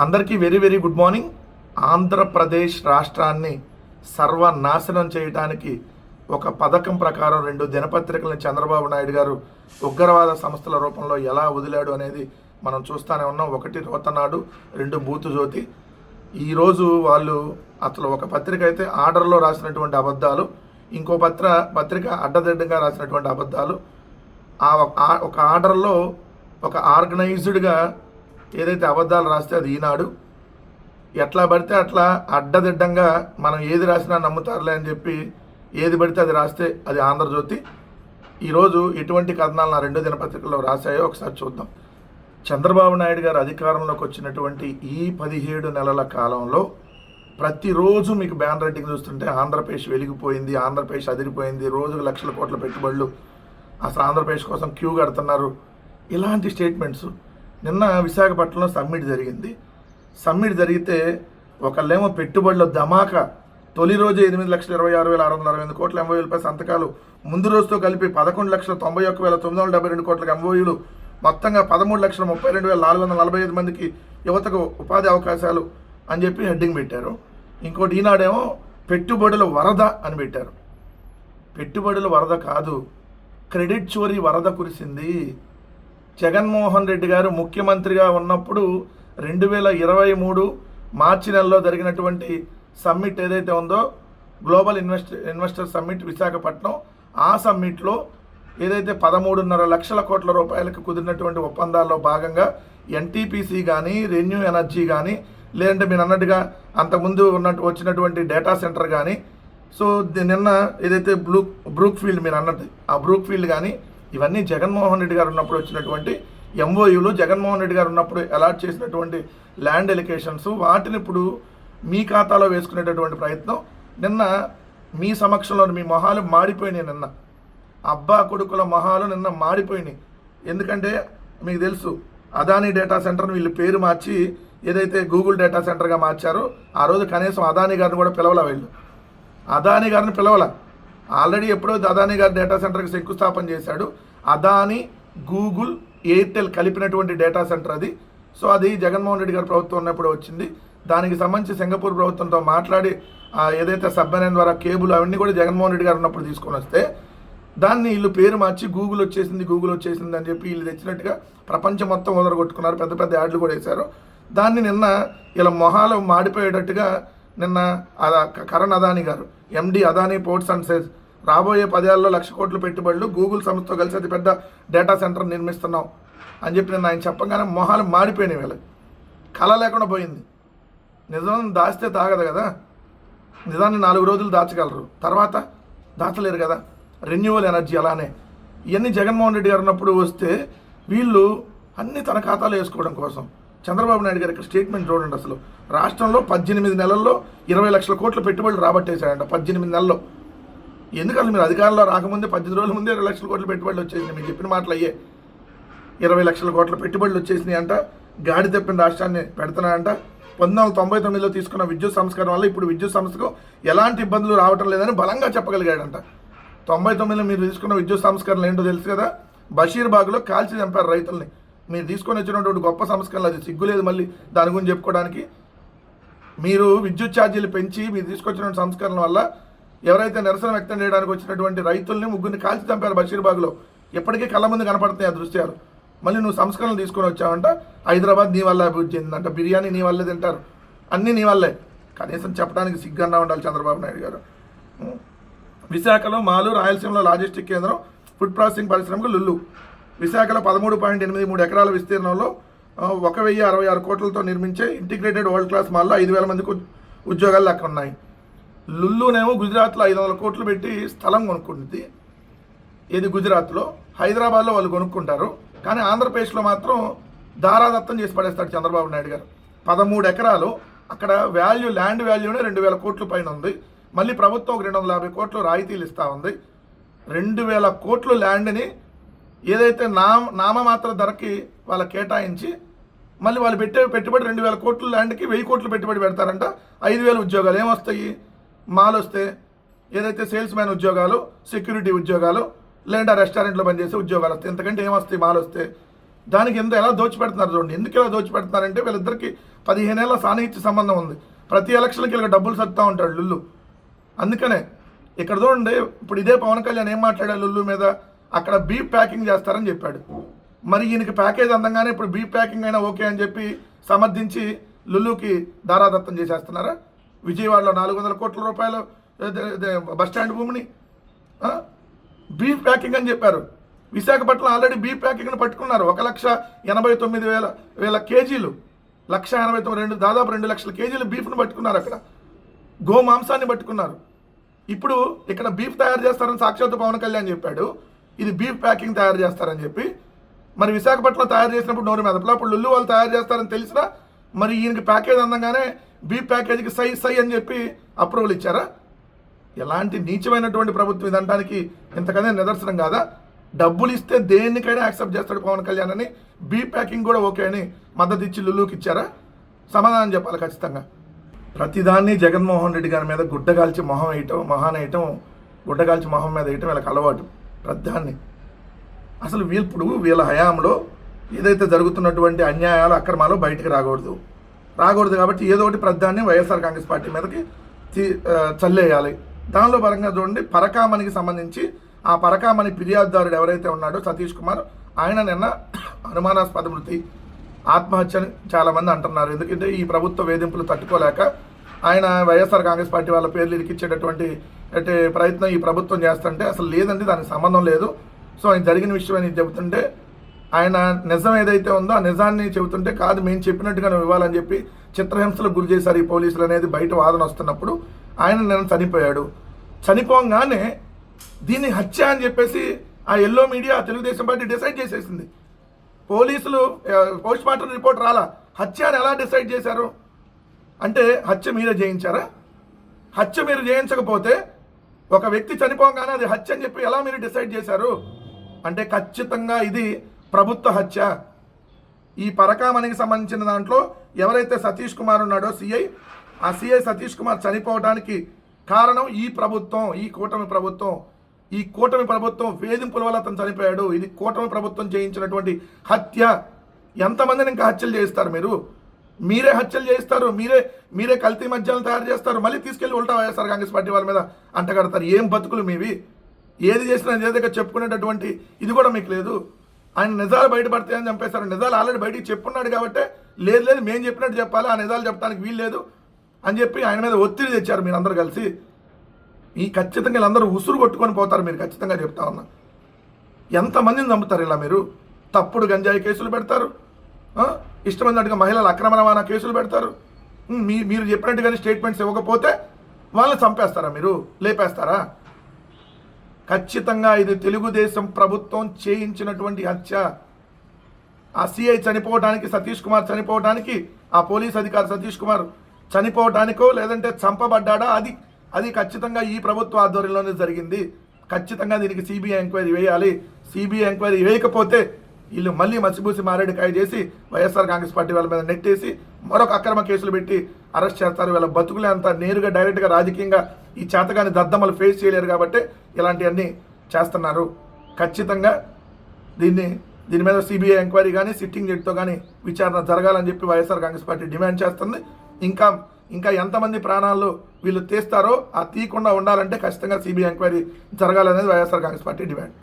అందరికీ very very good morning. Andhra Pradesh రాష్ట్రాన్ని సర్వనాశనం చేయడానికి ఒక పథకం ప్రకారం రెండు దినపత్రికలను చంద్రబాబు నాయుడు గారు ఉగ్రవాద సంస్థల రూపంలో ఎలా వదిలాడు అనేది మనం చూస్తూనే ఉన్నాం. ఒకటి రోతనాడు రెండు బూతు జ్యోతి ఈరోజు వాళ్ళు అసలు ఒక పత్రిక అయితే ఆర్డర్లో రాసినటువంటి అబద్ధాలు ఇంకో పత్ర పత్రిక అడ్డదిడ్డంగా రాసినటువంటి అబద్ధాలు. ఆ ఆ- ఒక ఆర్డర్లో ఒక ఆర్గనైజ్డ్గా ఏదైతే అబద్ధాలు రాస్తే అది ఈనాడు. ఎట్లా పడితే అట్లా అడ్డదిడ్డంగా మనం ఏది రాసినా నమ్ముతారులే అని చెప్పి ఏది పడితే అది రాస్తే అది ఆంధ్రజ్యోతి. ఈరోజు ఎటువంటి కథనాలు నా రెండు దినపత్రికల్లో రాశాయో ఒకసారి చూద్దాం. చంద్రబాబు నాయుడు గారు అధికారంలోకి వచ్చినటువంటి ఈ పదిహేడు నెలల కాలంలో ప్రతిరోజు మీకు బ్యాన్ రైటింగ్ చూస్తుంటే ఆంధ్రప్రదేశ్ వెలిగిపోయింది ఆంధ్రప్రదేశ్ అదిరిపోయింది రోజుకు లక్షల కోట్ల పెట్టుబడులు. అసలు ఆంధ్రప్రదేశ్ కోసం క్యూ కడుతున్నారు. ఇలాంటి స్టేట్మెంట్స్ నిన్న విశాఖపట్నంలో సమ్మిట్ జరిగింది. సమ్మిట్ జరిగితే ఒకళ్ళేమో పెట్టుబడుల ధమాకా తొలి రోజు ఎనిమిది లక్షల ఇరవై ఆరు వేల ఆరు వందల అరవై ఎనిమిది కోట్ల ఎంఓయూలపై సంతకాలు. ముందు రోజుతో కలిపి పదకొండు లక్షల తొంభై ఒక్క వేల తొమ్మిది వందల డెబ్బై రెండు కోట్ల ఎంఓయూలు మొత్తంగా పదమూడు లక్షల ముప్పై రెండు వేల నాలుగు వందల నలభై ఐదు మందికి యువతకు ఉపాధి అవకాశాలు అని చెప్పి హెడ్డింగ్ పెట్టారు. ఇంకోటి ఈనాడేమో పెట్టుబడుల వరద అని పెట్టారు. పెట్టుబడుల వరద కాదు క్రెడిట్ చోరీ వరద కురిసింది. జగన్మోహన్ రెడ్డి గారు ముఖ్యమంత్రిగా ఉన్నప్పుడు రెండు వేల ఇరవై మూడు మార్చి నెలలో జరిగినటువంటి సమ్మిట్ ఏదైతే ఉందో global invest investor summit Visakhapatnam ఆ సమ్మిట్లో ఏదైతే పదమూడున్నర లక్షల కోట్ల రూపాయలకు కుదిరినటువంటి ఒప్పందాల్లో భాగంగా ఎన్టీపీసీ కానీ రెన్యూ ఎనర్జీ కానీ లేదంటే మీరు అన్నట్టుగా అంతకుముందు ఉన్నట్టు వచ్చినటువంటి డేటా సెంటర్ కానీ సో నిన్న ఏదైతే బ్లూ బ్రూక్ ఫీల్డ్ మీరు అన్నది ఆ బ్రూక్ ఫీల్డ్ కానీ ఇవన్నీ జగన్మోహన్ రెడ్డి గారు ఉన్నప్పుడు వచ్చినటువంటి ఎంఓయూలు జగన్మోహన్ రెడ్డి గారు ఉన్నప్పుడు అలాట్ చేసినటువంటి ల్యాండ్ ఎలికేషన్స్ వాటిని ఇప్పుడు మీ ఖాతాలో వేసుకునేటటువంటి ప్రయత్నం. నిన్న మీ సమక్షంలో మీ మొహాలు మాడిపోయినాయి నిన్న. అబ్బా కొడుకుల మొహాలు నిన్న మాడిపోయినాయి ఎందుకంటే మీకు తెలుసు అదానీ డేటా సెంటర్ని వీళ్ళు పేరు మార్చి ఏదైతే గూగుల్ డేటా సెంటర్గా మార్చారో ఆ రోజు కనీసం అదానీ గారిని కూడా పిలవల వీళ్ళు. అదానీ గారిని పిలవల. ఆల్రెడీ ఎప్పుడో అదానీ గారి డేటా సెంటర్కి శంకుస్థాపన చేశాడు. అదానీ గూగుల్ ఎయిర్టెల్ కలిపినటువంటి డేటా సెంటర్ అది. సో అది జగన్మోహన్ రెడ్డి గారి ప్రభుత్వం ఉన్నప్పుడు వచ్చింది. దానికి సంబంధించి సింగపూర్ ప్రభుత్వంతో మాట్లాడి ఏదైతే సబ్మెరైన్ ద్వారా కేబుల్ అవన్నీ కూడా జగన్మోహన్ రెడ్డి గారు ఉన్నప్పుడు తీసుకొని వస్తే దాన్ని వీళ్ళు పేరు మార్చి గూగుల్ వచ్చేసింది గూగుల్ వచ్చేసింది అని చెప్పి వీళ్ళు తెచ్చినట్టుగా ప్రపంచం మొత్తం వదలగొట్టుకున్నారు పెద్ద పెద్ద యాడ్లు కూడా వేశారు. దాన్ని నిన్న ఇలా మొహాలు మాడిపోయేటట్టుగా నిన్న అదా కరణ్ అదాని గారు MD Adani ports and sales రాబోయే పదేళ్ళలో లక్ష కోట్ల పెట్టుబడులు గూగుల్ సంస్థతో కలిసి అతి పెద్ద డేటా సెంటర్ నిర్మిస్తున్నాం అని చెప్పి నిన్న ఆయన చెప్పగానే మొహాలు మాడిపోయినాయి వీళ్ళకి. కళ లేకుండా పోయింది. నిజం దాస్తే తాగదు కదా. నిజాన్ని నాలుగు రోజులు దాచగలరు. తర్వాత దాచలేరు కదా. రెన్యువల్ ఎనర్జీ అలానే. ఇవన్నీ జగన్మోహన్ రెడ్డి గారు ఉన్నప్పుడు వస్తే వీళ్ళు అన్ని తన ఖాతాలో వేసుకోవడం కోసం. చంద్రబాబు నాయుడు గారి స్టేట్మెంట్ చూడండి అసలు. రాష్ట్రంలో పద్దెనిమిది నెలల్లో ఇరవై లక్షల కోట్ల పెట్టుబడులు రాబట్టేశాడంట పద్దెనిమిది నెలల్లో. ఎందుకంటే మీరు అధికారంలో రాకముందే పద్దెనిమిది రోజుల ముందే ఇరవై లక్షల కోట్ల పెట్టుబడులు వచ్చేసినాయి మీరు చెప్పిన మాటలు అయ్యే. ఇరవై లక్షల కోట్ల పెట్టుబడులు వచ్చేసినాయి అంట గాడి తప్పిన రాష్ట్రాన్ని పెడుతున్నాయంట పంతొమ్మిది వందల తొంభై తొమ్మిదిలో తీసుకున్న విద్యుత్ సంస్కరణ వల్ల ఇప్పుడు విద్యుత్ సంస్థకు ఎలాంటి ఇబ్బందులు రావటం లేదని బలంగా చెప్పగలిగాడంట. తొంభై తొమ్మిదిలో మీరు తీసుకున్న విద్యుత్ సంస్కరణలు ఏంటో తెలుసు కదా? బషీర్బాగ్లో కాల్చి చంపారు రైతుల్ని. మీరు తీసుకొని వచ్చినటువంటి గొప్ప సంస్కరణలు అది సిగ్గులేదు మళ్ళీ దాని గురించి చెప్పుకోవడానికి. మీరు విద్యుత్ ఛార్జీలు పెంచి మీరు తీసుకొచ్చిన సంస్కరణల వల్ల ఎవరైతే నిరసన వ్యక్తం చేయడానికి వచ్చినటువంటి రైతుల్ని ముగ్గురిని కాల్చి చంపారు బషీర్బాగ్లో ఎప్పటికీ కళ్ళ ముందు కనపడుతున్నాయి ఆ దృశ్యాలు. మళ్ళీ నువ్వు సంస్కరణలు తీసుకొని వచ్చావంట హైదరాబాద్ నీ వల్ల అభివృద్ధి చెందిందంట బిర్యానీ నీ వల్లే తింటారు అన్నీ నీ వల్లే. కనీసం చెప్పడానికి సిగ్గన్నా ఉండాలి చంద్రబాబు నాయుడు గారు. విశాఖలో మాలు రాయలసీమలో లాజిస్టిక్ కేంద్రం ఫుడ్ ప్రాసెసింగ్ పరిశ్రమకు లుల్లు. విశాఖలో పదమూడు పాయింట్ ఎనిమిది మూడు ఎకరాల విస్తీర్ణంలో ఒక వెయ్యి అరవై ఆరు కోట్లతో నిర్మించే ఇంటిగ్రేటెడ్ వరల్డ్ క్లాస్ మాల్లో ఐదు వేల మందికి ఉద్యోగాలు అక్కడ ఉన్నాయి. లుల్లునేమో గుజరాత్లో ఐదు వందల కోట్లు పెట్టి స్థలం కొనుక్కుంటుంది ఇది గుజరాత్లో? హైదరాబాద్లో వాళ్ళు కొనుక్కుంటారు. కానీ ఆంధ్రప్రదేశ్లో మాత్రం దారాదత్తం చేసి పడేస్తాడు చంద్రబాబు నాయుడు గారు. పదమూడు ఎకరాలు అక్కడ వాల్యూ ల్యాండ్ వాల్యూనే రెండు వేల కోట్ల పైన ఉంది. మళ్ళీ ప్రభుత్వం ఒక రెండు వందల యాభై కోట్లు రాయితీలు ఇస్తూ ఉంది. రెండు వేల కోట్లు ల్యాండ్ని ఏదైతే నామ నామమాత్ర ధరకి వాళ్ళ కేటాయించి మళ్ళీ వాళ్ళు పెట్టే పెట్టుబడి రెండు వేల కోట్ల ల్యాండ్కి వెయ్యి కోట్లు పెట్టుబడి పెడతారంట. ఐదు వేల ఉద్యోగాలు ఏమొస్తాయి? మాల్ వస్తే ఏదైతే సేల్స్ మ్యాన్ ఉద్యోగాలు సెక్యూరిటీ ఉద్యోగాలు లేదా రెస్టారెంట్లో పనిచేసే ఉద్యోగాలు వస్తాయి. ఎంతకంటే ఏమొస్తాయి? మాల్ వస్తే. దానికి ఎంత ఎలా దోచిపెడుతున్నారు చూడండి. ఎందుకు ఇలా దోచిపెడుతున్నారంటే వీళ్ళిద్దరికి పదిహేనేళ్ళ సాన్నిహిత్య సంబంధం ఉంది. ప్రతి ఎలక్షన్కి ఇలా డబ్బులు సత్తా ఉంటాడు లుల్లు. అందుకనే ఇక్కడ చూడండి ఇప్పుడు ఇదే పవన్ కళ్యాణ్ ఏం మాట్లాడాడు లుల్లు మీద? అక్కడ బీఫ్ ప్యాకింగ్ చేస్తారని చెప్పాడు. మరి ఈయనకి ప్యాకేజ్ అందంగానే ఇప్పుడు బీఫ్ ప్యాకింగ్ అయినా ఓకే అని చెప్పి సమర్థించి లుల్లుకి దారాదత్తం చేసేస్తున్నారా? విజయవాడలో నాలుగు వందల కోట్ల రూపాయలు బస్ స్టాండ్ భూమిని. బీఫ్ ప్యాకింగ్ అని చెప్పారు. విశాఖపట్నం ఆల్రెడీ బీఫ్ ప్యాకింగ్ను పట్టుకున్నారు. ఒక లక్ష ఎనభై తొమ్మిది వేల వేల కేజీలు. లక్ష ఎనభై తొమ్మిది రెండు దాదాపు రెండు లక్షల కేజీలు బీఫ్ను పట్టుకున్నారు అక్కడ. గో మాంసాన్ని పట్టుకున్నారు. ఇప్పుడు ఇక్కడ బీఫ్ తయారు చేస్తారని సాక్షాత్ పవన్ కళ్యాణ్ చెప్పాడు. ఇది బీఫ్ ప్యాకింగ్ తయారు చేస్తారని చెప్పి. మరి విశాఖపట్నం తయారు చేసినప్పుడు నోరు మెదపలా అప్పుడు లుల్లు వాళ్ళు తయారు చేస్తారని తెలిసినా మరి ఈయనకి ప్యాకేజ్ అందంగానే బీఫ్ ప్యాకేజీకి సై సై అని చెప్పి అప్రూవల్ ఇచ్చారా? ఎలాంటి నీచమైనటువంటి ప్రభుత్వం ఇదంటానికి ఇంతకనే నిదర్శనం కాదా? డబ్బులు ఇస్తే దేనికైనా యాక్సెప్ట్ చేస్తాడు పవన్ కళ్యాణ్ అని బీ ప్యాకింగ్ కూడా ఓకే అని మద్దతు ఇచ్చి లుల్లుకి ఇచ్చారా? సమాధానం చెప్పాలి ఖచ్చితంగా. ప్రతిదాన్ని జగన్మోహన్ రెడ్డి గారి మీద గుడ్డగాల్చి మొహం వేయటం మొహాన్ వేయటం గుడ్డగాల్చి మొహం మీద వేయటం వీళ్ళకి అలవాటు. ప్రతిదాన్ని అసలు వీళ్ళు వీళ్ళ హయాంలో ఏదైతే జరుగుతున్నటువంటి అన్యాయాలు అక్రమాలు బయటికి రాకూడదు. రాకూడదు కాబట్టి ఏదో ఒకటి ప్రధాన్ని వైఎస్ఆర్ కాంగ్రెస్ పార్టీ మీదకి తీ- చల్లేయాలి. దానిలో పరంగా చూడండి పరకామణికి సంబంధించి ఆ పరకామణి ఫిర్యాదుదారుడు ఎవరైతే ఉన్నాడో సతీష్ కుమార్ ఆయన నిన్న అనుమానాస్పద మృతి ఆత్మహత్య అని చాలామంది అంటున్నారు. ఎందుకంటే ఈ ప్రభుత్వ వేధింపులు తట్టుకోలేక ఆయన వైఎస్ఆర్ కాంగ్రెస్ పార్టీ వాళ్ళ పేర్లు ఇరికిచ్చేటటువంటి అంటే ప్రయత్నం ఈ ప్రభుత్వం చేస్తుంటే అసలు లేదండి దానికి సంబంధం లేదు. సో ఆయన జరిగిన విషయం అని చెబుతుంటే ఆయన నిజం ఏదైతే ఉందో ఆ నిజాన్ని చెబుతుంటే కాదు మేము చెప్పినట్టుగా నువ్వు ఇవ్వాలని చెప్పి చిత్రహింసలకు గురి చేశారు ఈ పోలీసులు అనేది బయట వాదన వస్తున్నప్పుడు ఆయన నిన్న చనిపోయాడు. చనిపోగానే దీన్ని హత్య అని చెప్పేసి ఆ yellow media Telugu Desam party decide చేసేసింది. పోలీసులు పోస్ట్ మార్టం రిపోర్ట్ రాలా. హత్య అని ఎలా డిసైడ్ చేశారు? అంటే హత్య మీరే చేయించారా హత్య మీరు చేయించకపోతే ఒక వ్యక్తి చనిపోగానే అది హత్య అని చెప్పి ఎలా మీరు డిసైడ్ చేశారు? అంటే ఖచ్చితంగా ఇది ప్రభుత్వ హత్య. ఈ పరకామణికి సంబంధించిన దాంట్లో ఎవరైతే సతీష్ కుమార్ ఉన్నాడో సిఐ ఆ సిఐ సతీష్ కుమార్ చనిపోవడానికి కారణం ఈ ప్రభుత్వం ఈ కూటమి ప్రభుత్వం. ఈ కూటమి ప్రభుత్వం వేధింపుల వల్ల అతను చనిపోయాడు. ఇది కూటమి ప్రభుత్వం చేయించినటువంటి హత్య. ఎంతమందిని ఇంకా హత్యలు చేయిస్తారు మీరు? మీరే హత్యలు చేయిస్తారు మీరే మీరే కల్తీ మద్యాలను తయారు చేస్తారు మళ్ళీ తీసుకెళ్ళి ఉల్టా వైఎస్ఆర్ కాంగ్రెస్ పార్టీ వాళ్ళ మీద అంటగడతారు ఏం బతుకులు మీవి? ఏది చేసినా ఏదైనా చెప్పుకునేటటువంటి ఇది కూడా మీకు లేదు. ఆయన నిజాలు బయటపడతాయని చంపేశారు. నిజాలు ఆల్రెడీ బయటికి చెప్పున్నాడు కాబట్టి లేదు లేదు మేము చెప్పినట్టు చెప్పాలి? ఆ నిజాలు చెప్పడానికి వీలు లేదు అని చెప్పి ఆయన మీద ఒత్తిడి తెచ్చారు మీరందరూ కలిసి. ఈ ఖచ్చితంగా వీళ్ళందరూ ఉసురు కొట్టుకొని పోతారు మీరు ఖచ్చితంగా చెప్తా ఉన్నా. ఎంతమందిని చంపుతారు ఇలా మీరు? తప్పుడు గంజాయి కేసులు పెడతారు ఇష్టమైనట్టుగా మహిళల అక్రమ రవాణా కేసులు పెడతారు. మీ మీరు చెప్పినట్టుగానే స్టేట్మెంట్స్ ఇవ్వకపోతే వాళ్ళని చంపేస్తారా మీరు? లేపేస్తారా? ఖచ్చితంగా ఇది తెలుగుదేశం ప్రభుత్వం చేయించినటువంటి హత్య. ఆ సిఐ చనిపోవడానికి సతీష్ కుమార్ చనిపోవడానికి ఆ పోలీస్ అధికారి సతీష్ కుమార్ చనిపోవటానికో లేదంటే చంపబడ్డాడా? అది అది ఖచ్చితంగా ఈ ప్రభుత్వ ఆధ్వర్యంలోనే జరిగింది. ఖచ్చితంగా దీనికి సిబిఐ ఎంక్వైరీ వేయాలి. సిబిఐ ఎంక్వైరీ వేయకపోతే వీళ్ళు మళ్ళీ మసిబూసి మారేడుకాయ చేసి వైఎస్ఆర్ కాంగ్రెస్ పార్టీ వాళ్ళ మీద నెట్టేసి మరొక అక్రమ కేసులు పెట్టి అరెస్ట్ చేస్తారు. వీళ్ళ బతుకులే అంతా నేరుగా డైరెక్ట్గా రాజకీయంగా ఈ చేతగాని దద్దమ్మలు ఫేస్ చేయలేరు కాబట్టి ఇలాంటివన్నీ చేస్తున్నారు. ఖచ్చితంగా దీన్ని దీని మీద సిబిఐ ఎంక్వైరీ కానీ సిట్టింగ్ జడ్జితో కానీ విచారణ జరగాలని చెప్పి వైఎస్ఆర్ కాంగ్రెస్ పార్టీ డిమాండ్ చేస్తుంది. ఇంకా ఇంకా ఎంతమంది ప్రాణాలు వీళ్ళు తీస్తారో ఆ తీయకుండా ఉండాలంటే ఖచ్చితంగా సిబిఐ ఎంక్వైరీ జరగాలనేది వైఎస్ఆర్ కాంగ్రెస్ పార్టీ డిమాండ్.